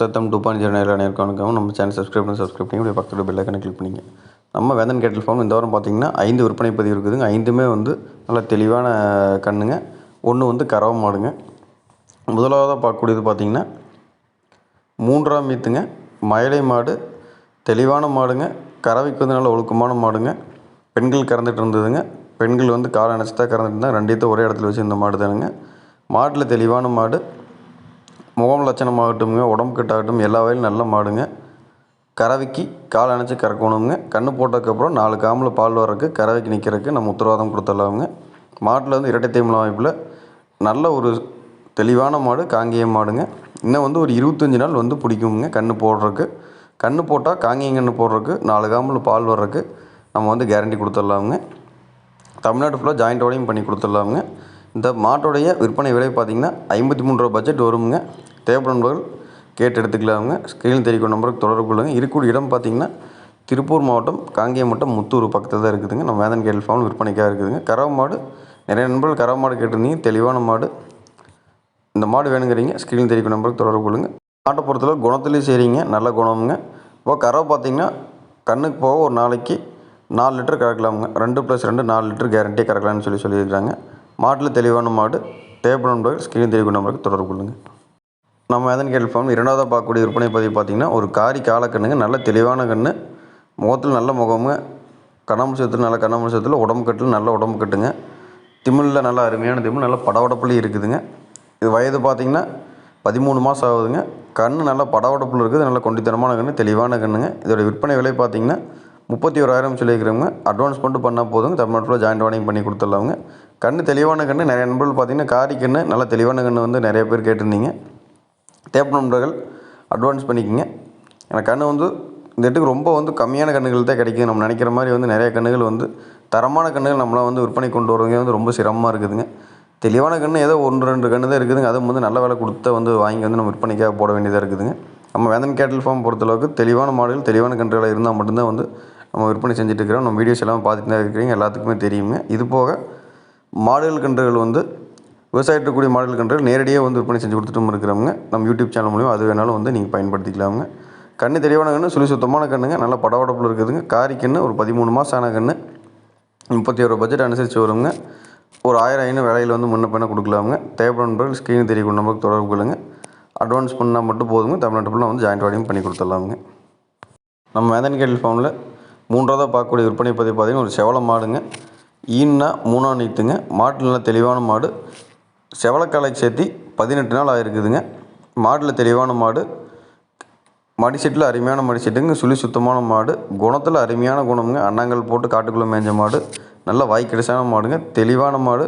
சத்தம் two point zero நேரில் அனைவருக்கும் நம்ம சேனல் சப்ஸ்கிரைப் பண்ணி சப்ஸ்கிரைப் பண்ணி அப்படியே பக்கத்தில் பெல்லைக்கனை கிளிக் பண்ணிங்க நம்ம வேதன் கேட்டல் ஃபார்ம் இந்த வாரம் பார்த்தீங்கன்னா ஐந்து விற்பனை பதிவு இருக்குதுங்க. ஐந்துமே வந்து நல்ல தெளிவான கண்ணுங்க. ஒன்று வந்து கறவை மாடுங்க. முதலாவதாக பார்க்கக்கூடியது பார்த்தீங்கன்னா மூன்றாம் மீத்துங்க. மயிலை மாடு தெளிவான மாடுங்க. கறவைக்கு வந்து நல்ல ஒழுக்கமான மாடுங்க. பெண்கள் கறந்துட்டு இருந்ததுங்க. பெண்கள் வந்து காலை நினச்சி தான் கறந்துட்டு இருந்தாங்க. ரெண்டையும் ஒரே இடத்துல வச்சு இந்த மாடு தானுங்க. மாட்டில் தெளிவான மாடு முகம் லட்சணமாகட்டும்ங்க உடம்பு கட்டாகட்டும் எல்லா வயலும் நல்ல மாடுங்க. கறவைக்கு கால் அணைச்சி கறக்கணுங்க. கன்று போட்டதுக்கப்புறம் நாலு காமில் பால் வர்றதுக்கு கறவைக்கு நிற்கிறதுக்கு நம்ம உத்தரவாதம் கொடுத்துடலாமுங்க. மாட்டில் வந்து இரட்டை தேமல வாய்ப்பில் நல்ல ஒரு தெளிவான மாடு காங்கேயம் மாடுங்க. இன்னும் வந்து ஒரு இருபத்தஞ்சி நாள் வந்து பிடிக்குங்க கன்று போடுறதுக்கு. கன்று போட்டால் காங்கேயம் கன்று போடுறதுக்கு நாலு காமில் பால் வர்றதுக்கு நம்ம வந்து கேரண்டி கொடுத்துடலாமுங்க. தமிழ்நாடு ஃபுல்லாக ஜாயிண்டோடையும் பண்ணி கொடுத்துடலாமுங்க. இந்த மாட்டோடைய விற்பனை விலை பார்த்திங்கன்னா ஐம்பத்தி மூணு ரூபா பட்ஜெட் வருங்க. தேவைப்படுபவர்கள் கேட்டு எடுத்துக்கலாங்க ஸ்க்ரீன் தெரிவிக்கும் நம்பருக்கு தொடர்பு கொள்ளுங்கள் இருக்கக்கூடிய இடம் பார்த்திங்கன்னா திருப்பூர் மாவட்டம் காங்கேயம் மாவட்டம் முத்தூர் பக்கத்தில் தான் இருக்குதுங்க. நம்ம வேதன் கேட்டல் ஃபார்ம் விற்பனைக்காக இருக்குதுங்க. கறவை மாடு நிறைய நண்பர்கள் கறவை மாடு கேட்டிருந்தீங்க. தெளிவான மாடு. இந்த மாடு வேணுங்கிறீங்க. ஸ்க்ரீன் தெரிவிக்கும் நம்பருக்கு தொடர்பு கொள்ளுங்கள் மாட்டை பொறுத்தளவு குணத்துலேயும் சரிங்க. நல்ல குணமுங்க. இப்போ கறவை பார்த்திங்கன்னா கண்ணுக்கு போக ஒரு நாளைக்கு நாலு லிட்டர் கறக்கலாமுங்க. ரெண்டு ப்ளஸ் ரெண்டு நாலு லிட்டர் கேரண்டியாக கறக்கலாம்னு சொல்லி சொல்லியிருக்காங்க மாட்டில் தெளிவான மாடு. தேவைப்படும் நண்பர்கள் ஸ்க்ரீன் தெரிவிக்கும் நம்பருக்கு தொடர்பு கொள்ளுங்கள் நம்ம எதன் கேள்விப்போம் இரண்டாவதாக பார்க்கக்கூடிய விற்பனை பதிவு பார்த்திங்கன்னா ஒரு காரி காலக்கண்ணுங்க நல்ல தெளிவான கண்ணு முகத்தில் நல்ல முகமுங்க கண்ணாமூச்சத்தில் நல்ல கண்ணாமூச்சத்தில் உடம்பு கட்டில் நல்ல உடம்பு கட்டுங்க திமிழில் நல்ல அருமையான திமிழ் நல்ல படவடப்புலையும் இருக்குதுங்க. இது வயது பார்த்திங்கன்னா பதிமூணு மாதம் ஆகுதுங்க. கண் நல்ல படவடப்பில் இருக்குது நல்ல கொண்டித்தனமான கண்ணு தெளிவான கண்ணுங்க. இதோட விற்பனை விலை பார்த்திங்கன்னா முப்பத்தி ஓராயிரம் சொல்லியிருக்கிறவங்க. அட்வான்ஸ் மட்டும் பண்ணால் போதுங்க. தமிழ்நாட்டில் ஜாயிண்ட் வாடகையும் பண்ணி கொடுத்துடலாங்க கண் தெளிவான கண்ணு நிறைய நண்பர்கள் பார்த்திங்கன்னா காரி கண்ணு நல்ல தெளிவான கண்ணு வந்து நிறைய பேர் கேட்டிருந்தீங்க. டேப் நண்பர்கள் அட்வான்ஸ் பண்ணிக்கோங்க. எனக்கு கன்று வந்து இந்த இடத்துக்கு ரொம்ப வந்து கம்மியான கண்ணுகள் தான் கிடைக்குது. நம்ம நினைக்கிற மாதிரி வந்து நிறைய கன்றுகள் வந்து தரமான கன்றுகள் நம்மளாம் வந்து விற்பனை கொண்டு வரவங்க வந்து ரொம்ப சிரமமாக இருக்குதுங்க. தெளிவான கன்று ஏதோ ஒன்று ரெண்டு கன்று தான் இருக்குதுங்க. அதுவும் வந்து நல்ல விலை கொடுத்து வந்து வாங்கி வந்து நம்ம விற்பனைக்காக போட வேண்டியதாக இருக்குதுங்க. நம்ம வேந்தன் கேட்டல் ஃபார்ம் பொறுத்தளவுக்கு தெளிவான மாடுகள் தெளிவான கன்றுகளாக இருந்தால் மட்டும்தான் வந்து நம்ம விற்பனை செஞ்சுட்டு இருக்கிறோம். நம்ம வீடியோஸ் எல்லாம் பார்த்துட்டு தான் இருக்கிறீங்க. எல்லாத்துக்குமே தெரியுங்க. இது போக மாடுகள் கன்றுகள் வந்து விவசாயத்திற்கூடிய மாடல் கன்றுகள் நேரடியாக வந்து விற்பனை செஞ்சு கொடுத்துட்டும் இருக்கிறவங்க நம்ம யூடியூப் சேனல் மூலியம் அது வேணாலும் வந்து நீங்கள் பயன்படுத்திக்கலாமுங்க. கண்ணு தெளிவான கண்ணு சுழி சுத்தமான கண்ணுங்க நல்லா படவடப்பில் இருக்குதுங்க. காரி கன்று ஒரு பதிமூணு மாதம் ஆன கன்று முப்பத்தி ஒரு பட்ஜெட் அனுசரித்து வருங்க. ஒரு ஆயிரம் ஐநூறு விலையில் வந்து முன்ன பின்ன கொடுக்கலாமுங்க. தேவைப்படும் நண்பர்கள் ஸ்க்ரீன் தெரியக்கூடிய நம்பருக்கு தொடர்பு கொள்ளுங்க. அட்வான்ஸ் பண்ணால் மட்டும் போதுங்க. தமிழ்நாட்டு ஃபுல்லாக வந்து ஜாயிண்ட் வாடியும் பண்ணி கொடுத்துடலாமுங்க. நம்ம மேதன் கேட்டல் ஃபார்மில் மூன்றாவதாக பார்க்கக்கூடிய விற்பனை பதிவு பார்த்தீங்கன்னா ஒரு செவல மாடுங்க. ஈன்னா மூணாம் நீத்துங்க மாட்டு நல்லா தெளிவான மாடு. செவலக்காலை சேர்த்தி பதினெட்டு நாள் ஆகிருக்குதுங்க மாட்டில் தெளிவான மாடு மடிசெட்டில் அருமையான மடிசெட்டுங்க. சுழி சுத்தமான மாடு குணத்தில் அருமையான குணமுங்க. அண்ணாங்கல் போட்டு காட்டுக்குள்ளே மேய்ஞ்ச மாடு நல்ல வாய்க்கடிசான மாடுங்க. தெளிவான மாடு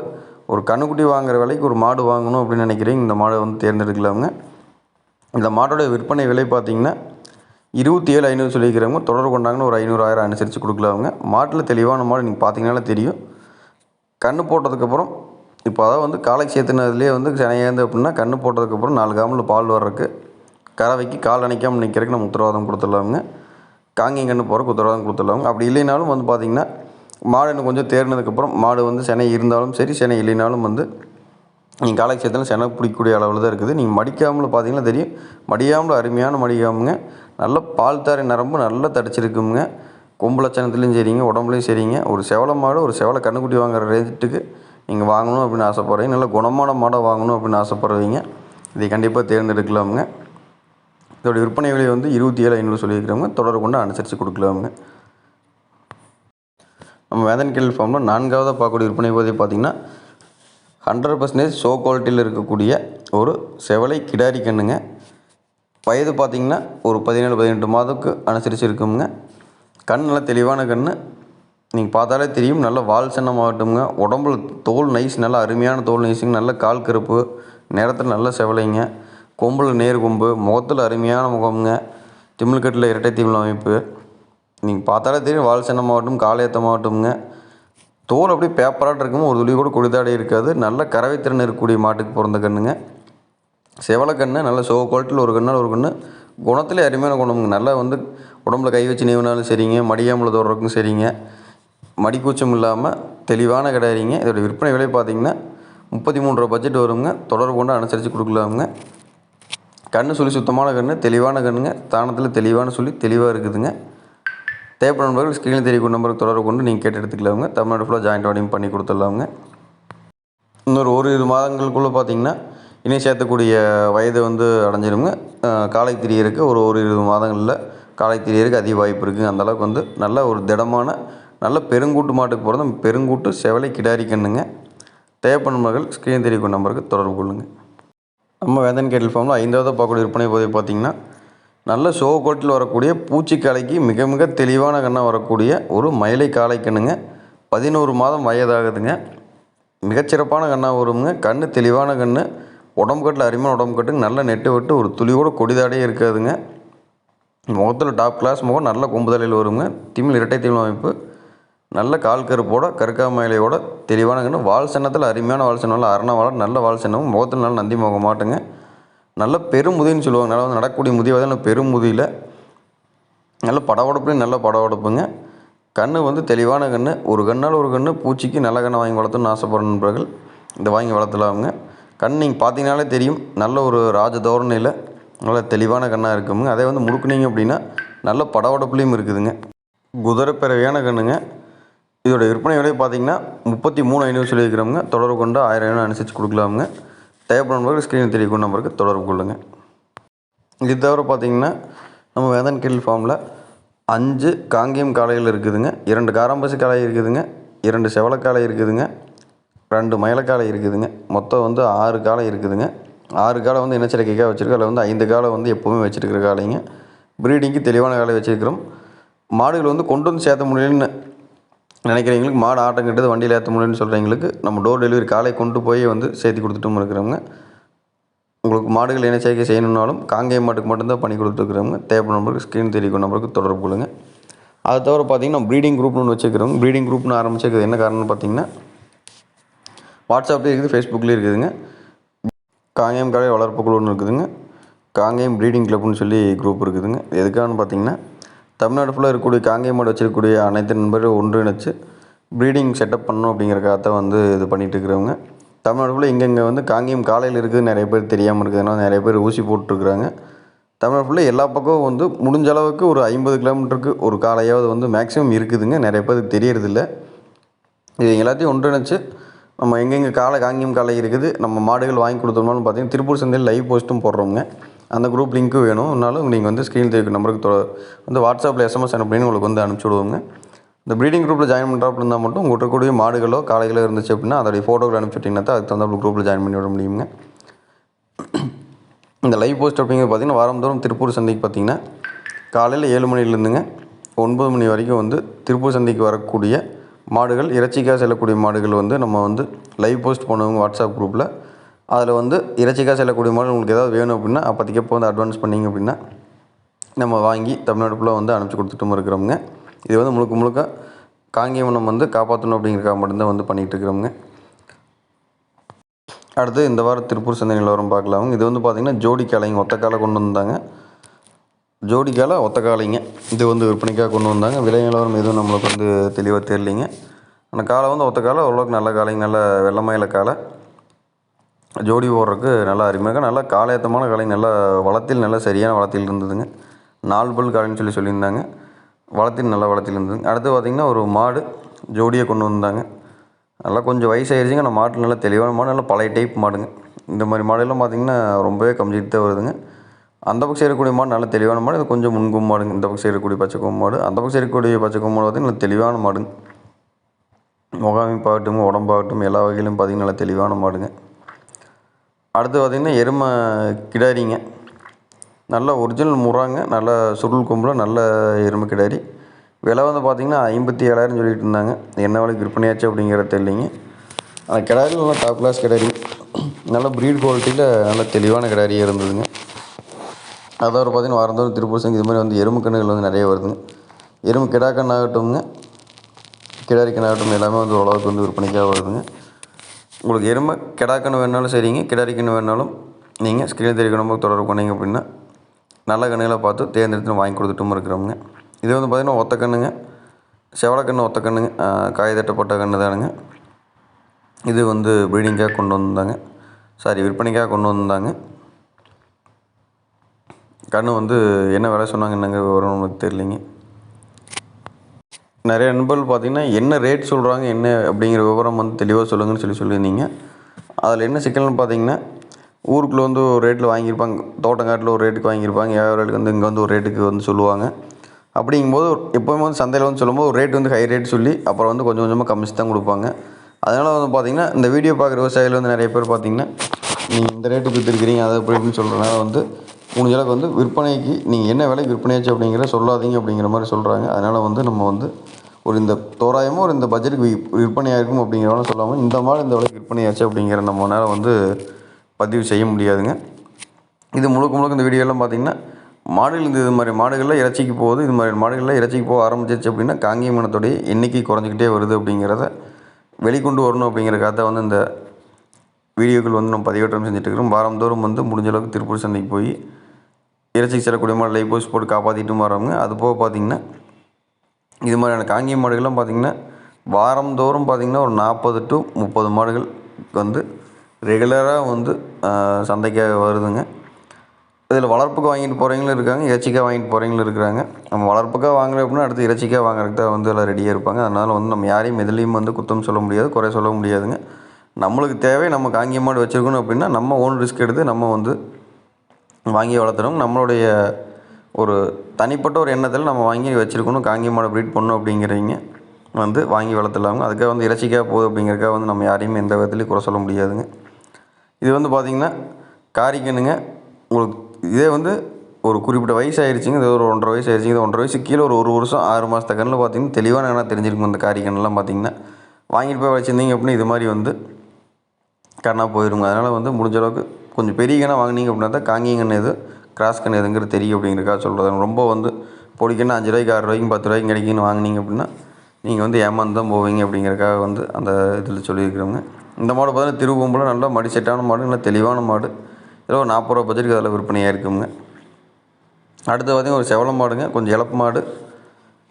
ஒரு கண்ணுக்குட்டி வாங்குற விலைக்கு ஒரு மாடு வாங்கணும் அப்படின்னு நினைக்கிறீங்க இந்த மாடை வந்து தேர்ந்தெடுக்கலாமுங்க. இந்த மாடோட விற்பனை விலை பார்த்தீங்கன்னா இருபத்தி ஏழு ஐநூறு சொல்லிக்கிறவங்க தொடர்பு கொண்டாங்கன்னு ஒரு ஐநூறு ஆயிரம் அனுசரித்து கொடுக்கலாமுங்க. மாட்டில் தெளிவான மாடு நீங்கள் பார்த்தீங்கனாலே தெரியும். கன்று போட்டதுக்கப்புறம் இப்போ அதாவது வந்து காலைக்கு சேர்த்துனதுலேயே வந்து சினையாந்து அப்படின்னா கன்று போட்டதுக்கப்புறம் நாலு காமில் பால் வர்றதுக்கு கறவைக்கு கால் அணைக்காமல் நிற்கிறதுக்கு நம்ம உத்தரவாதம் கொடுத்துடலாமுங்க. காங்கேயம் கன்று போகிறக்கு உத்தரவாதம் கொடுத்துடலாமுங்க. அப்படி இல்லைனாலும் வந்து பார்த்திங்கன்னா மாடு இன்னும் கொஞ்சம் தேர்னதுக்கப்புறம் மாடு வந்து செனை இருந்தாலும் சரி செனை இல்லைனாலும் வந்து நீங்கள் காலைக்கு சேர்த்தாலும் செனை பிடிக்கக்கூடிய அளவில் தான் இருக்குது. நீங்கள் மடிக்காமல் பார்த்தீங்கன்னா தெரியும் மடியாமல் அருமையான மடிக்காமுங்க நல்ல பால் தாரி நரம்பு நல்லா தடிச்சிருக்குங்க கொம்பு லட்சணத்துலேயும் சரிங்க உடம்புலையும் சரிங்க. ஒரு செவலை மாடு ஒரு செவலை கண்ணுக்குட்டி வாங்குற ரேட்டுக்கு நீங்கள் வாங்கணும் அப்படின்னு ஆசைப்பட்றீங்க. நல்ல குணமான மாடை வாங்கணும் அப்படின்னு ஆசைப்பட்றீங்க. இதை கண்டிப்பாக தேர்ந்தெடுக்கலாமுங்க. இதோட விற்பனை விலை வந்து இருபத்தி ஏழு ஐநூறு சொல்லியிருக்கிறவங்க தொடர்பு கொண்டு அனுசரித்து கொடுக்கலாமுங்க. நம்ம வேதன் கேள்வி ஃபார்மில் நான்காவதாக பார்க்கக்கூடிய விற்பனை போதே பார்த்திங்கன்னா ஹண்ட்ரட் பர்சன்டேஜ் ஷோ குவாலிட்டியில் இருக்கக்கூடிய ஒரு செவலை கிடாரி கண்ணுங்க. வயது பார்த்திங்கன்னா ஒரு பதினேழு பதினெட்டு மாதத்துக்கு அனுசரித்து இருக்குங்க கண் நல்லா தெளிவான கண் நீங்கள் பார்த்தாலே தெரியும். நல்ல வால் சின்னமாகட்டுங்க உடம்புல தோல் நைஸ் நல்ல அருமையான தோல் நைஸுங்க நல்ல கால் கருப்பு நேரத்தில் நல்ல செவலைங்க. கொம்பில் நேர் கொம்பு முகத்தில் அருமையான முகமுங்க. திமிழ்கட்டில் இரட்டை திமிழ் அமைப்பு. நீங்கள் பார்த்தாலே தெரியும். வால் சின்னமாகட்டும் மாவட்டம்ங்க. தோல் அப்படியே பேப்பராட்டு இருக்கும் ஒரு துளி கூட குடிதாடி இருக்காது. நல்ல கறவைத்திறன் இருக்கக்கூடிய மாட்டுக்கு பிறந்த கண்ணுங்க. செவலை கண்ணு நல்ல சோ குவாலிட்டியில் ஒரு கண்ணால் ஒரு கண்ணு. குணத்திலே அருமையான குணமுங்க. நல்லா வந்து உடம்புல கை வச்சு நீவினாலும் சரிங்க. மடியாமல் தோடுறதுக்கும் சரிங்க. மடிக்கூச்சம் இல்லாமல் தெளிவான கிடையாதுங்க இதோட விற்பனை விலை பார்த்தீங்கன்னா முப்பத்தி மூணு ரூபா பட்ஜெட் வருங்க. தொடர்பு கொண்டு அனுசரித்து கொடுக்கலாமுங்க. கண்ணு சொல்லி சுத்தமான கண்ணு தெளிவான கண்ணுங்க. தானத்தில் தெளிவான சொல்லி தெளிவாக இருக்குதுங்க. தேவைப்படும் நண்பர்கள் ஸ்க்ரீனில் தெரியக்கூடிய நம்பருக்கு தொடர்பு கொண்டு நீங்கள் கேட்டு எடுத்துக்கலாமுங்க. தமிழ்நாடு ஃபுல்லாக ஜாயிண்ட் ஆடியும் பண்ணி கொடுத்துடலாமுங்க. இன்னொரு ஒரு இரு மாதங்களுக்குள்ளே பார்த்தீங்கன்னா இணை சேர்த்தக்கூடிய வயது வந்து அடைஞ்சிருங்க. காலை திரியருக்கு ஒரு ஒரு இரு மாதங்களில் காலை திரியருக்கு அதிக வாய்ப்பு இருக்குங்க. அந்தளவுக்கு வந்து நல்ல ஒரு திடமான நல்ல பெருங்கூட்டு மாட்டுக்கு போகிறது பெருங்கூட்டு செவலை கிடாரி கண்ணுங்க. தேவைப்படும் மகள் ஸ்க்ரீன் தெரிவிக்கும் நம்பருக்கு தொடர்பு கொள்ளுங்கள் நம்ம வேந்தன் கேட்டில் ஃபார்மில் ஐந்தாவது பார்க்கக்கூடிய விற்பனை போதை பார்த்திங்கன்னா நல்ல ஷோ கோட்டில் வரக்கூடிய பூச்சிக்காளைக்கு மிக மிக தெளிவான கண்ணாக வரக்கூடிய ஒரு மயிலை காளை கண்ணுங்க. பதினோரு மாதம் வயதாகுதுங்க. மிகச்சிறப்பான கண்ணாக வருங்க. கண் தெளிவான கண் உடம்பு கட்டில் அருமையான உடம்பு கட்டுங்க நல்ல நெட்டு விட்டு ஒரு துளியோட கொடிதாடே இருக்காதுங்க. முகத்தில் டாப் கிளாஸ் முகம் நல்ல கொம்பு தலையில் வருங்க. திமிழ் இரட்டை திமிழ் அமைப்பு. நல்ல கால் கருப்போட கருக்காமலையோட தெளிவான வால் சின்னத்தில் அருமையான வால் சின்னம் நல்ல அரண வாழ நல்ல வால் சின்னமும் முகத்தில் நல்ல நந்தி முகம் மாட்டுங்க. நல்ல பெருமுதின்னு சொல்லுவாங்க. நல்லா வந்து நடக்கக்கூடிய முதிய வயதில் பெருமுதியில் நல்ல படவடப்புலையும் நல்ல படவடப்புங்க. கண் வந்து தெளிவான கண் ஒரு கண்ணால் ஒரு கண் பூச்சிக்கு நல்ல கண்ணை வாங்கி வளர்த்துன்னு ஆசைப்படுற நண்பர்கள் இந்த வாங்கி வளர்த்தலாமுங்க. கண் நீங்கள் பார்த்தீங்கனாலே தெரியும் நல்ல ஒரு ராஜ தோரணையில் நல்ல தெளிவான கண்ணாக இருக்குங்க. அதே வந்து முழுக்குனீங்க அப்படின்னா நல்ல படவடப்புலையும் இருக்குதுங்க. குதிரை பிறவையான கண்ணுங்க. இதோட விற்பனை விலை பார்த்தீங்கன்னா முப்பத்தி மூணு ஐநூறு சொல்லியிருக்கிறவங்க. தொடர்பு கொண்டு ஆயிரம் ஐநூறு அனுசரித்து கொடுக்கலாமுங்க. தேவைப்படும் நம்பருக்கு ஸ்க்ரீனில் தெரியக்கூடிய நம்பருக்கு தொடர்பு கொள்ளுங்கள் இது தவிர பார்த்தீங்கன்னா நம்ம வேதன் கீழ் ஃபார்மில் அஞ்சு காங்கேயம் காளைகள் இருக்குதுங்க. இரண்டு காராம்பசு காளை இருக்குதுங்க. இரண்டு செவலக்காளை இருக்குதுங்க. ரெண்டு மயிலக்காளை இருக்குதுங்க. மொத்தம் வந்து ஆறு காளை இருக்குதுங்க. ஆறு காளை வந்து இனச்சரிக்கைக்காக வச்சுருக்கோம்? அதில் வந்து ஐந்து காலை வந்து எப்போவுமே வச்சுருக்கிற காளைங்க. ப்ரீடிங்க்கு தெளிவான காளை வச்சுருக்கிறோம். மாடுகள் வந்து கொண்டு வந்து சேர்த்த முடியலன்னு நினைக்கிறவங்களுக்கு மாடு ஆட்டம் கட்டுது வண்டியில் ஏற்ற முடியும்னு சொல்கிறவங்களுக்கு நம்ம டோர் டெலிவரி காலை கொண்டு போய் வந்து சேர்த்து கொடுத்துட்டும் இருக்கிறவங்க உங்களுக்கு மாடுகள் இணை சேர்க்கை செய்யணுன்னாலும் காங்கேயம் மாட்டுக்கு மட்டும்தான் பண்ணி கொடுத்துருக்குறவங்க தேவைப்படும் நம்பருக்கு ஸ்க்ரீன் தெரிவிக்கும் நம்பருக்கு தொடர்பு கொள்ளுங்க. அது தவிர பார்த்தீங்கன்னா ப்ரீடிங் குரூப்னு ஒன்று வச்சுக்கிறோங்க ப்ரீடிங் குரூப்னு ஆரம்பிச்சிருக்கிறது என்ன காரணம்னு பார்த்தீங்கன்னா வாட்ஸ்அப்லேயும் இருக்குது ஃபேஸ்புக்லேயும் இருக்குதுங்க. காங்கேயம் காலை வளர்ப்பு குழுன்னு ஒன்று இருக்குதுங்க. காங்கேயம் ப்ரீடிங் கிளப்னு சொல்லி குரூப் இருக்குதுங்க. எதுக்காகன்னு பார்த்தீங்கன்னா தமிழ்நாடு ஃபுல்லாக இருக்கக்கூடிய காங்கேயம் மாடு வச்சிருக்கக்கூடிய அனைத்து நண்பர்களும் ஒன்றிணைச்சு ப்ரீடிங் செட்டப் பண்ணணும் அப்படிங்கிறக்காக தான் வந்து இது பண்ணிகிட்டு இருக்கிறவங்க. தமிழ்நாடு ஃபுல்லாக இங்கங்கே வந்து காங்கேயம் காலையில் இருக்குது நிறைய பேர் தெரியாமல் இருக்குதுனால நிறைய பேர் ஊசி போட்டுருக்குறாங்க. தமிழ்நாடு ஃபுல்லாக எல்லா பக்கமும் வந்து முடிஞ்ச அளவுக்கு ஒரு ஐம்பது கிலோமீட்டருக்கு ஒரு காலையாவது வந்து மேக்ஸிமம் இருக்குதுங்க. நிறைய பேருக்கு தெரியறதில்ல. இது எல்லாத்தையும் ஒன்றிணைச்சு நம்ம எங்கெங்கே காலை காங்கியம் காலை இருக்குது நம்ம மாடுகள் வாங்கி கொடுத்தோம்னாலும் பார்த்தீங்கன்னா திருப்பூர் சந்தையில் லைவ் போஸ்ட்டும் போடுறோங்க அந்த குரூப் லிங்க்கும் வேணும்னாலும் நீங்கள் வந்து ஸ்க்ரீன் தெரிவிக்கும் நம்பருக்கு வந்து வாட்ஸ்அப்பில் எஸ்எம்எஸ் அனுப்பினு உங்களுக்கு வந்து அனுப்பிச்சி விடுவோங்க. இந்த ப்ரீடிங் குரூப்பில் ஜாயின் பண்ணுறாப்புல இருந்தால் மட்டும் உங்கள் இருக்கக்கூடிய மாடுகளோ காளைகளோ இருந்துச்சு அப்படின்னா அதோடைய ஃபோட்டோவில் அனுப்பிச்சுட்டிங்கன்னா தான் அதுக்கு தகுந்த குரூப்பில் ஜாயின் பண்ணி விட முடியுங்க. இந்த லைவ் போஸ்ட் அப்படிங்கிறது பார்த்தீங்கன்னா வாரந்தோறும் திருப்பூர் சந்தைக்கு பார்த்தீங்கன்னா காலையில் ஏழு மணிலேருந்துங்க ஒன்பது மணி வரைக்கும் வந்து திருப்பூர் சந்தைக்கு வரக்கூடிய மாடுகள் இறைச்சிக்காக செல்லக்கூடிய மாடுகள் வந்து நம்ம வந்து லைவ் போஸ்ட் பண்ணுவோங்க வாட்ஸ்அப் குரூப்பில் அதில் வந்து இறைச்சிக்காக செல்லக்கூடிய மாடு உங்களுக்கு ஏதாவது வேணும் அப்படின்னா அப்போதைக்கு எப்போ வந்து அட்வான்ஸ் பண்ணிங்க அப்படின்னா நம்ம வாங்கி தமிழ்நாடு வந்து அனுப்பிச்சி கொடுத்துட்டும் இருக்கிறோங்க இது வந்து முழுக்க முழுக்க காங்கேயவனம் வந்து காப்பாற்றணும் அப்படிங்கிறக்காக மட்டும்தான் வந்து பண்ணிகிட்டு இருக்கிறோங்க அடுத்து இந்த வாரம் திருப்பூர் சந்தை நிலவரம் பார்க்கலாம் இது வந்து பார்த்திங்கன்னா ஜோடி காளைங்க ஒத்த காலை கொண்டு வந்தாங்க. ஜோடி காலை ஒத்த காளைங்க இது வந்து விற்பனைக்காக கொண்டு வந்தாங்க. விலை நிலவரம் எதுவும் நம்மளுக்கு வந்து தெளிவாக தெரியலிங்க. ஆனால் காலை வந்து ஒத்த காலை ஓரளவுக்கு நல்ல காளைங்க நல்ல வெள்ளமயில காலை. ஜோடி ஓடுறதுக்கு நல்லா அருமையாக நல்லா காலையத்தமான காலை நல்லா வளத்தில் நல்ல சரியான வளத்தில் இருந்ததுங்க. நாலு பல் காலைன்னு சொல்லி சொல்லியிருந்தாங்க. வளத்தில் நல்ல வளத்தில் இருந்ததுங்க. அடுத்து பார்த்திங்கன்னா ஒரு மாடு ஜோடியை கொண்டு வந்தாங்க. நல்லா கொஞ்சம் வயசாகிடுச்சிங்க ஆனால் மாட்டு நல்லா தெளிவான மாடு நல்லா பழைய டைப் மாடுங்க. இந்த மாதிரி மாடெல்லாம் பார்த்திங்கன்னா ரொம்பவே கம்மிட்டு தான் வருதுங்க. அந்த பக்கம் இருக்கக்கூடிய மாடு நல்ல தெளிவான மாடு. இது கொஞ்சம் முன்கும் மாடுங்க இந்த பக்கம் இருக்கக்கூடிய பச்சை கொம்பு மாடு. அந்த பக்கம் இருக்கக்கூடிய பச்சை மாடு பார்த்திங்கன்னா நல்ல தெளிவான மாடுங்க. முகாமைப்பாகட்டும் உடம்பாகட்டும் எல்லா வகையிலும் பார்த்திங்கன்னா நல்ல தெளிவான மாடுங்க. அடுத்து பார்த்திங்கன்னா எருமை கிடாரிங்க. நல்ல ஒரிஜினல் முறாங்க. நல்ல சுருள் கொம்பில் நல்ல எருமை கிடாரி. விலை வந்து பார்த்திங்கன்னா ஐம்பத்தி ஏழாயிரம் சொல்லிட்டு இருந்தாங்க. என்ன விலைக்கு விற்பனையாச்சு அப்படிங்கிறது தெரியலிங்க. ஆனால் கிடாரி நல்லா டாப் கிளாஸ் கிடாரி நல்ல ப்ரீட் குவாலிட்டியில் நல்ல தெளிவான கிடாரியாக இருந்ததுங்க. அதோட பார்த்திங்கன்னா வாரந்தோறும் திருப்பூர் சங்கம் இது மாதிரி வந்து எருமை கண்ணுகள் வந்து நிறைய வருதுங்க. எருமை கிடா ஆகட்டும்ங்க. கிடாரி கண்ணாகட்டும் எல்லாமே வந்து ஓரளவுக்கு வந்து விற்பனைக்காக வருதுங்க. உங்களுக்கு எருமை கிடாக்கண் வேணாலும் சரிங்க. கிடாரிக்கன்று வேணாலும் நீங்கள் ஸ்க்ரீன் தெரிவிக்கணும் தொடர்பு பண்ணிங்க அப்படின்னா நல்ல கண்ணுகளை பார்த்து தேர்ந்தெடுத்து வாங்கி கொடுத்துட்டும் இருக்கிறோங்க இது வந்து பார்த்திங்கன்னா ஒத்த கண்ணுங்க செவலக்கண்ணு ஒத்த கண்ணுங்க காய்தட்டப்பட்ட கண்ணு தானுங்க. இது வந்து ப்ரீடிங்காக கொண்டு வந்தாங்க. சாரி விற்பனைக்காக கொண்டு வந்தாங்க. கண்ணு வந்து என்ன வேலை சொன்னாங்க என்னங்க விவரம் நமக்கு தெரியலிங்க. நிறைய நண்பர்கள் பார்த்தீங்கன்னா என்ன ரேட் சொல்கிறாங்க என்ன? அப்படிங்கிற விவரம் வந்து தெளிவாக சொல்லுங்கன்னு சொல்லி சொல்லியிருந்தீங்க. அதில் என்ன சிக்கல்னு பார்த்தீங்கன்னா ஊருக்குள்ளே வந்து ஒரு ரேட்டில் வாங்கியிருப்பாங்க. தோட்டங்காட்டில் ஒரு ரேட்டுக்கு வாங்கியிருப்பாங்க. வியாபாரிகளுக்கு வந்து இங்கே வந்து ஒரு ரேட்டுக்கு வந்து சொல்லுவாங்க. அப்படிங்கும்போது எப்போவுமே வந்து சந்தையில் வந்து சொல்லும்போது ஒரு ரேட் வந்து ஹை ரேட் சொல்லி அப்புறம் வந்து கொஞ்சம் கொஞ்சமாக கம்மிச்சு தான் கொடுப்பாங்க. அதனால் வந்து பார்த்தீங்கன்னா இந்த வீடியோ பார்க்குற விவசாயிகள் வந்து நிறைய பேர் பார்த்தீங்கன்னா நீங்கள் இந்த ரேட்டுக்கு விற்றுருக்கிறீங்க அதை எப்படி அப்படின்னு சொல்கிறனால வந்து முடிஞ்ச அளவுக்கு வந்து விற்பனைக்கு நீங்கள் என்ன விலைக்கு விற்பனையாச்சு அப்படிங்கிற சொல்லாதீங்க அப்படிங்கிற மாதிரி சொல்கிறாங்க அதனால் வந்து நம்ம வந்து ஒரு இந்த தோராயமாக ஒரு இந்த பட்ஜெட்டுக்கு வி விற்பனை ஆயிருக்கும் சொல்லாமல் இந்த மாதிரி இந்த விலைக்கு விற்பனையாச்சு அப்படிங்கிற நம்மளால் வந்து பதிவு செய்ய முடியாதுங்க. இது முழுக்க முழுக்க இந்த வீடியோலாம் பார்த்தீங்கன்னா மாடுகள் இந்த இது மாதிரி மாடுகளில் இறைச்சிக்கு போகுது. இது மாதிரி மாடுகளில் இறைச்சிக்கு போக ஆரம்பிச்சிருச்சு அப்படின்னா காங்கேய மனத்துடைய எண்ணிக்கை குறைஞ்சிக்கிட்டே வருது அப்படிங்கிறத வெளிக்கொண்டு வரணும் அப்படிங்கிறக்காக தான் வந்து இந்த வீடியோக்கள் வந்து நம்ம பதிவேற்றம் செஞ்சுட்டு இருக்கிறோம். வாரந்தோறும் வந்து முடிஞ்ச அளவுக்கு திருப்பூர் சந்தைக்கு போய் இறைச்சிக்கு செல்லக்கூடிய மாடு லைஃப் போஸ்ட் போட்டு காப்பாற்றிட்டும் வரோங்க. அது போக பார்த்திங்கன்னா இது மாதிரியான காங்கேய மாடுகள்லாம் பார்த்திங்கன்னா வாரந்தோறும் பார்த்திங்கன்னா ஒரு நாற்பது டு முப்பது மாடுகள் வந்து ரெகுலராக வந்து சந்தைக்காக வருதுங்க. இதில் வளர்ப்புக்கு வாங்கிட்டு போகிறவங்களும் இருக்காங்க இறைச்சிக்காக வாங்கிட்டு போகிறவங்களும் இருக்கிறாங்க. நம்ம வளர்ப்புக்காக வாங்குறோம் அப்படின்னா அடுத்து இறைச்சிக்காக வாங்குறதுக்கு தான் வந்து எல்லாம் ரெடியாக இருப்பாங்க. அதனால் வந்து நம்ம யாரையும் எதுலேயும் வந்து குத்தம் சொல்ல முடியாது குறை சொல்ல முடியாதுங்க. நம்மளுக்கு தேவை நம்ம காங்கிய மாடு வச்சுருக்கணும் அப்படின்னா நம்ம ஓன் ரிஸ்க் எடுத்து நம்ம வந்து வாங்கி வளர்த்துறோம். நம்மளுடைய ஒரு தனிப்பட்ட ஒரு எண்ணத்தில் நம்ம வாங்கி வச்சுருக்கணும். காங்கி மாடு ப்ரீட் பண்ணணும் அப்படிங்கிறவங்க வந்து வாங்கி வளர்த்துலாங்க அதுக்காக வந்து இறைச்சிக்காக போகுது அப்படிங்கிறக்காக வந்து நம்ம யாரையும் எந்த விதத்துலையும் குறை சொல்ல முடியாதுங்க. இது வந்து பார்த்திங்கன்னா காரிக்கணுங்க உங்களுக்கு இதே வந்து ஒரு குறிப்பிட்ட வயசு ஆயிடுச்சுங்க இது ஒரு ஒன்றரை வயசு ஆயிடுச்சிங்க இது ஒன்றரை வயசு கீழே ஒரு ஒரு வருஷம் ஆறு மாதத்த கண்ணில் பார்த்தீங்கன்னா தெளிவான என்ன தெரிஞ்சிருக்கும் இந்த காரிக்கண்ணெலாம் பார்த்திங்கன்னா வாங்கிட்டு போய் வச்சுருந்தீங்க அப்படின்னா இது மாதிரி வந்து கண்ணாக போயிருங்க. அதனால் வந்து முடிஞ்ச அளவுக்கு கொஞ்சம் பெரிய கண்ணாக வாங்கினீங்க அப்படின்னா தான் காங்கேய கண்ணு எது கிராஸ் கண் எதுங்கிறது தெரியும் அப்படிங்கிறக்காக சொல்கிறது ரொம்ப வந்து பொடிக்கண்ணு அஞ்சு ரூபாய்க்கு ஆறு ரூபாய்க்கு பத்து ரூபாய்க்கு கிடைக்குன்னு வாங்கினீங்க அப்படின்னா நீங்கள் வந்து ஏமாந்து தான் போவீங்க அப்படிங்கிறக்காக வந்து அந்த இதில் சொல்லியிருக்கிறவங்க. இந்த மாடு பார்த்தீங்கன்னா திருவம்புல நல்லா மடி செட்டான மாடு நல்லா தெளிவான மாடு. இதில் ஒரு நாற்பது ரூபா பட்ஜெட்டுக்கு அதில் விற்பனையாக இருக்குங்க. அடுத்து பார்த்திங்கன்னா ஒரு செவல மாடுங்க கொஞ்சம் இழப்பு மாடு.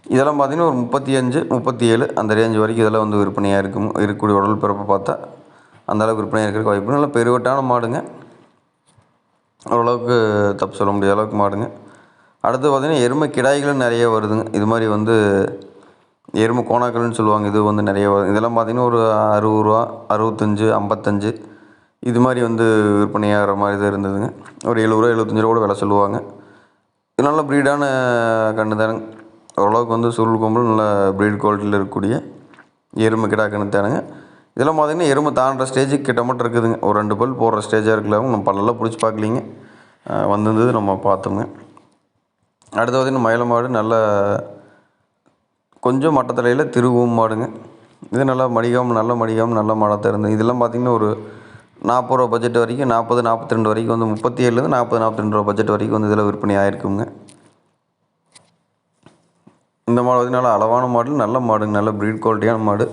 இதெல்லாம் பார்த்திங்கன்னா ஒரு முப்பத்தி அஞ்சு முப்பத்தி ஏழு அந்த ரேஞ்ச் வரைக்கும் இதெல்லாம் வந்து விற்பனையாக இருக்கும் இருக்கக்கூடிய உடல் பிறப்பை பார்த்தா அந்தளவுக்கு விற்பனையாக இருக்கிறதுக்கு வாய்ப்பு நல்லா பெருவட்டான மாடுங்க. ஓரளவுக்கு தப்பு சொல்ல முடியாத அளவுக்கு மாடுங்க. அடுத்து பார்த்திங்கன்னா எருமை கிடாய்களும் நிறைய வருதுங்க. இது மாதிரி வந்து எருமை கோணாக்கள்னு சொல்லுவாங்க. இது வந்து நிறைய வரும் இதெல்லாம் பார்த்திங்கன்னா ஒரு அறுபது ரூபா அறுபத்தஞ்சு ஐம்பத்தஞ்சு இது மாதிரி வந்து விற்பனையாகிற மாதிரி தான் இருந்ததுங்க. ஒரு எழுபது ரூபா எழுபத்தஞ்சு ரூபா கூட விலை சொல்லுவாங்க. இது நல்ல ப்ரீடான கன்று தானுங்க. ஓரளவுக்கு வந்து சுருள் கொம்பு நல்ல ப்ரீட் குவாலிட்டியில் இருக்கக்கூடிய எருமை கிடா கன்று தானுங்க. இதெல்லாம் பார்த்திங்கன்னா எருமை தாண்டுற ஸ்டேஜுக்கு கிட்ட மட்டும் இருக்குதுங்க. ஒரு ரெண்டு பல் போடுற ஸ்டேஜாக இருக்கலாம் நம்ம பல்லெல்லாம் பிடிச்சி பார்க்கலிங்க. வந்திருந்தது நம்ம பார்த்தோங்க. அடுத்து பார்த்திங்கன்னா மயில மாடு நல்ல கொஞ்சம் மட்டத்தலையில் திருவும் மாடுங்க. இது நல்லா மடிக்காமல் நல்ல மடிக்காமல் நல்ல மாடாக தான் இருந்தது. இதெல்லாம் பார்த்திங்கன்னா ஒரு நாற்பது ரூபா பட்ஜெட் வரைக்கும் நாற்பது நாற்பத்தி ரெண்டு வரைக்கும் வந்து முப்பத்தி ஏழுலேருந்து நாற்பது நாற்பத்தி ரெண்டு ரூபா பட்ஜெட் வரைக்கும் வந்து இதில் விற்பனை ஆகிருக்குங்க இந்த மாடு வந்து நல்லா அளவான மாடு நல்ல மாடுங்க நல்ல ப்ரீட் குவாலிட்டியான மாடு.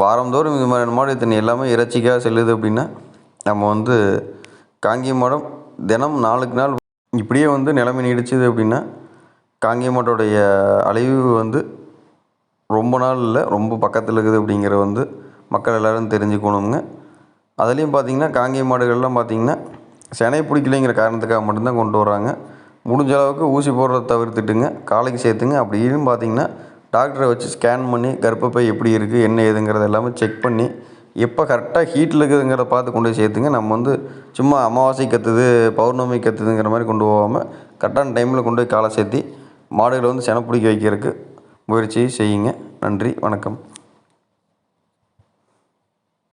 வாரந்தோறும் இது மாதிரியான மாடு இத்தனை எல்லாமே இறைச்சிக்காக செல்லுது அப்படின்னா நம்ம வந்து காங்கேய மாடம் தினம் நாளுக்கு நாள் இப்படியே வந்து நிலைமை நீடிச்சுது அப்படின்னா காங்கேய மாட்டோடைய அழிவு வந்து ரொம்ப நாள் இல்லை ரொம்ப பக்கத்தில் இருக்குது அப்படிங்கிற வந்து மக்கள் எல்லோரும் தெரிஞ்சுக்கணுங்க. அதுலேயும் பார்த்திங்கன்னா காங்கேய மாடுகள்லாம் பார்த்திங்கன்னா சினை பிடிக்கலைங்கிற காரணத்துக்காக மட்டும்தான் கொண்டு வராங்க முடிஞ்ச அளவுக்கு ஊசி போடுறத தவிர்த்துட்டுங்க காலைக்கு சேர்த்துங்க. அப்படின்னு பார்த்திங்கன்னா டாக்டரை வச்சு ஸ்கேன் பண்ணி கர்ப்பப்பை எப்படி இருக்குது என்ன ஏதுங்கிறது எல்லாமே செக் பண்ணி எப்போ கரெக்டாக ஹீட்டில் இருக்குதுங்கிறத பார்த்து கொண்டு போய் சேர்த்துங்க. நம்ம வந்து சும்மா அமாவாசை கத்துது பௌர்ணமி கத்துதுங்கிற மாதிரி கொண்டு போகாமல் கரெக்டான டைமில் கொண்டு போய் காலை சேர்த்தி மாடுகளை வந்து செனை பிடிக்க வைக்கிறதுக்கு முயற்சி செய்யுங்க. நன்றி வணக்கம்.